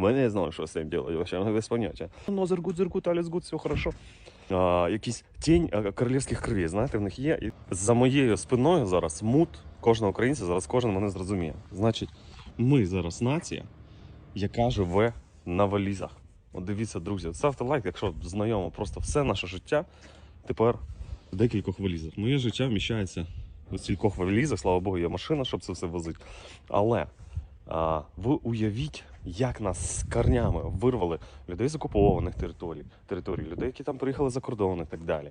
Ми не знали, що з цим робити, вообще без поняття. Ну, зергут, зергут, аліс гуд, все хорошо. А, якийсь тінь королівських кровей, знаєте, в них є. І за моєю спиною зараз мут кожного українця, зараз кожен мене зрозуміє. Значить, ми зараз нація, яка живе на валізах. От дивіться, друзі, ставте лайк, якщо знайомо, просто все наше життя тепер в декількох валізах. Моє життя вміщається у стількох валізах, слава Богу, є машина, щоб це все возити. Але ви уявіть, як нас з корнями вирвали людей з окупованих територій, територій, людей, які там приїхали за кордон і так далі.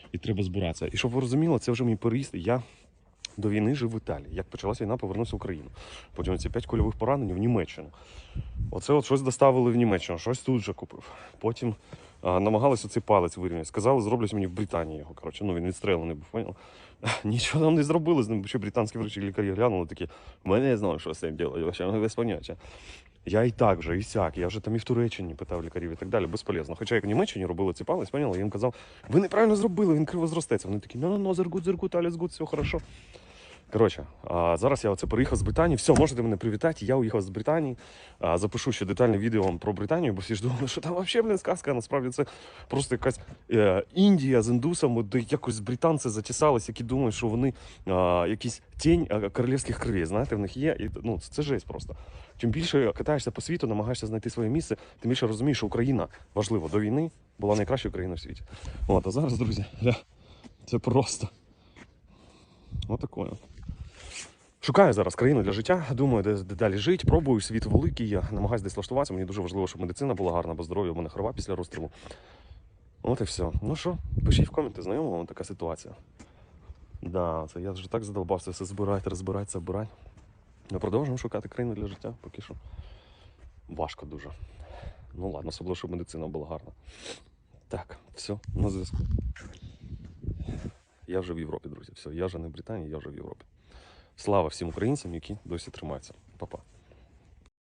І треба збиратися. І щоб ви розуміли, це вже мій переїзд. Я до війни жив в Італії. Як почалася війна, повернувся в Україну. Потім ці п'ять кульових поранень в Німеччину. Оце от щось доставили в Німеччину, щось тут же купив. Потім а, намагалися цей палець вирівняти. Сказали, зроблять мені в Британії його. Коротше, ну він відстрілений був, поняв? Нічого нам не зробили з ним, що британські врачі лікарі глянули такі. Ми не знали, що з цим робити, вообще без поняття. Я і так же, і сяк. Я вже там і в Туреччині питав лікарів і так далі, безполезно. Хоча як в Німеччині робили ці палець, поняли, я їм казав, ви неправильно зробили, він криво зростеться. Вони такі, ну ну зергут, зергут, аліс гуд, все хорошо. Коротше, зараз я оце приїхав з Британії. Все, можете мене привітати. Я уїхав з Британії. Запишу ще детальне відео вам про Британію, бо всі ж думали, що там взагалі, блін, сказка. Насправді це просто якась е, Індія з індусами, де якось британці затісались, які думають, що вони якісь тінь королівських кровей. Знаєте, в них є. І, ну, це жесть просто. Чим більше катаєшся по світу, намагаєшся знайти своє місце, тим більше розумієш, що Україна важливо до війни була найкращою країною в світі. От, а зараз, друзі, це просто. Отакое. Шукаю зараз країну для життя, думаю, де, де далі жити. Пробую світ великий, я намагаюся десь влаштуватися. Мені дуже важливо, щоб медицина була гарна, бо здоров'я у мене хрова після розстрілу. От і все. Ну що, пишіть в коменти, знайома вам така ситуація. Да, це я вже так задовбався все збирати, розбирати, забирати. Ми продовжуємо шукати країну для життя, поки що. Важко дуже. Ну ладно, особливо, щоб медицина була гарна. Так, все, на зв'язку. Я вже в Європі, друзі. Все, я вже не в Британії, я вже в Європі. Слава всім українцям, які досі тримаються. Па-па.